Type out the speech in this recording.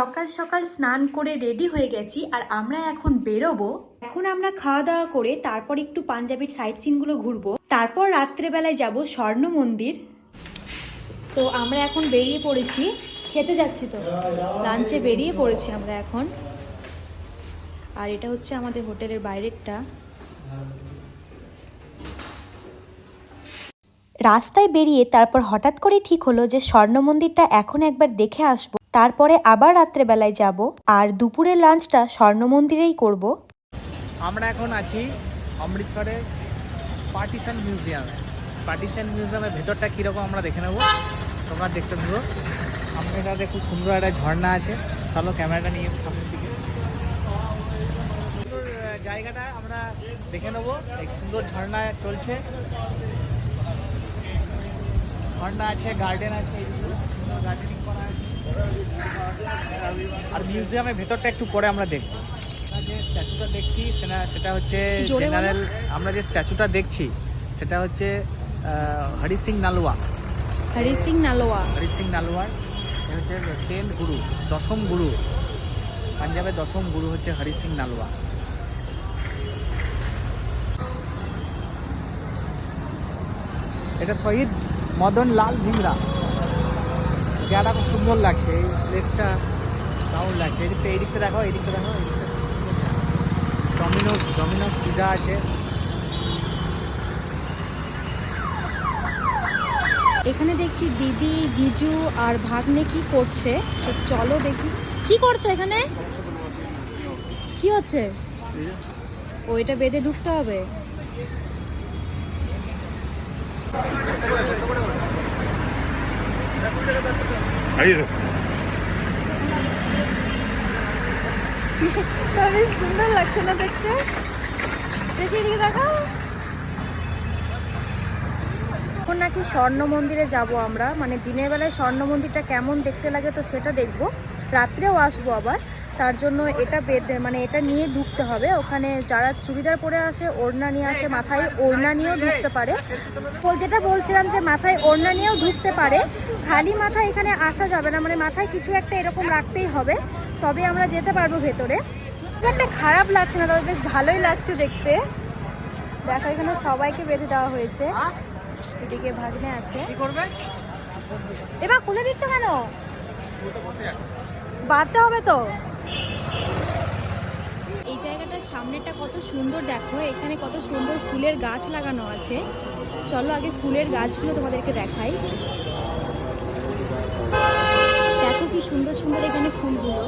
সকাল সকাল স্নান করে রেডি হয়ে গেছি আর আমরা এখন বেরোবো। এখন আমরা খাওয়া দাওয়া করে তারপর একটু পাঞ্জাবির সাইট সিনগুলো ঘুরবো। তারপর রাত্রেবেলায় যাব স্বর্ণ মন্দির। তো আমরা এখন বেরিয়ে পড়েছি। খেতে যাচ্ছি তো? লাঞ্চে বেরিয়ে পড়েছি আমরা এখন। আর এটা হচ্ছে আমাদের হোটেলের বাইরেরটা। রাস্তায় বেরিয়ে তারপর হঠাৎ করে ঠিক হলো যে স্বর্ণ মন্দিরটা এখন একবার দেখে আসব। তারপরে আবার রাত্রেবেলায় যাব, আর দুপুরের লাঞ্চটা স্বর্ণ মন্দিরেই করব। আমরা এখন আছি অমৃতসরের পার্টিশন মিউজিয়ামে। পার্টিশন মিউজিয়ামের ভেতরটা কীরকম আমরা দেখে নেব। তোমরা দেখতে থাকো। আমরা এটাতে খুব সুন্দর একটা ঝর্ণা আছে। চলো ক্যামেরাটা নিয়ে সামনের দিকে। জায়গাটা আমরা দেখে নেব। এক সুন্দর ঝর্ণা চলছে। ঝর্ণা আছে গার্ডেন আছে। গার্ডেনিং করা আছে। আর মিউজিয়ামের ভেতরটা একটু পরে আমরা দেখব। যে স্ট্যাচুটা দেখছি সেটা সেটা হচ্ছে জেনারেল আমরা যে স্ট্যাচুটা দেখছি সেটা হচ্ছে হরি সিং নালুয়া। হরি সিং নালোয়া। হরি সিং নালুয়ার হচ্ছে টেন্থ গুরু দশম গুরু। পাঞ্জাবের দশম গুরু হচ্ছে হরি সিং নালুয়া। এটা শহীদ মদন লাল ভিমরা। জায়গাটা খুব সুন্দর লাগছে এই প্লেসটা দারুণ লাগছে এদিকটা এদিকটা দেখো এদিকটা দেখো এদিকটা। ডমিনোস ডমিনোস পিজা আছে। এখানে দেখছি দিদি জিজু আর ভাগ্নে কি করছে? চলো দেখি। কি করছ এখানে? কি হচ্ছে? ও এটা বেঁধে ঢুকতে হবে। বেশ সুন্দর লাগছে না দেখতে? দেখি দেখাও এখন নাকি স্বর্ণ মন্দিরে যাব আমরা। মানে দিনের বেলায় স্বর্ণ মন্দিরটা কেমন দেখতে লাগে তো সেটা দেখব। রাত্রেও আসব আবার। তার জন্য এটা বেঁধে মানে এটা নিয়ে ঢুকতে হবে। ওখানে যারা চুড়িদার পরে আসে, ওড়না নিয়ে আসে, মাথায় ওড়না নিয়েও ঢুকতে পারে। যেটা বলছিলাম যে মাথায় ওড়না নিয়েও ঢুকতে পারে। খালি মাথায় এখানে আসা যাবে না। মানে মাথায় কিছু একটা এরকম রাখতেই হবে। তবে আমরা যেতে পারব ভেতরে। একটা খারাপ লাগছে না তবে বেশ ভালোই লাগছে দেখতে। দেখো এখানে সবাইকে বেঁধে দেওয়া হয়েছে। এদিকে ভাগ্নে আছে। এবার খুলে দিচ্ছ কেন? বাঁধতে হবে তো। এই জায়গাটার সামনেটা কত সুন্দর দেখো। এখানে কত সুন্দর ফুলের গাছ লাগানো আছে। চলো আগে ফুলের গাছগুলো তোমাদেরকে দেখাই। খুবই সুন্দর সুন্দর এখানে ফুলগুলো।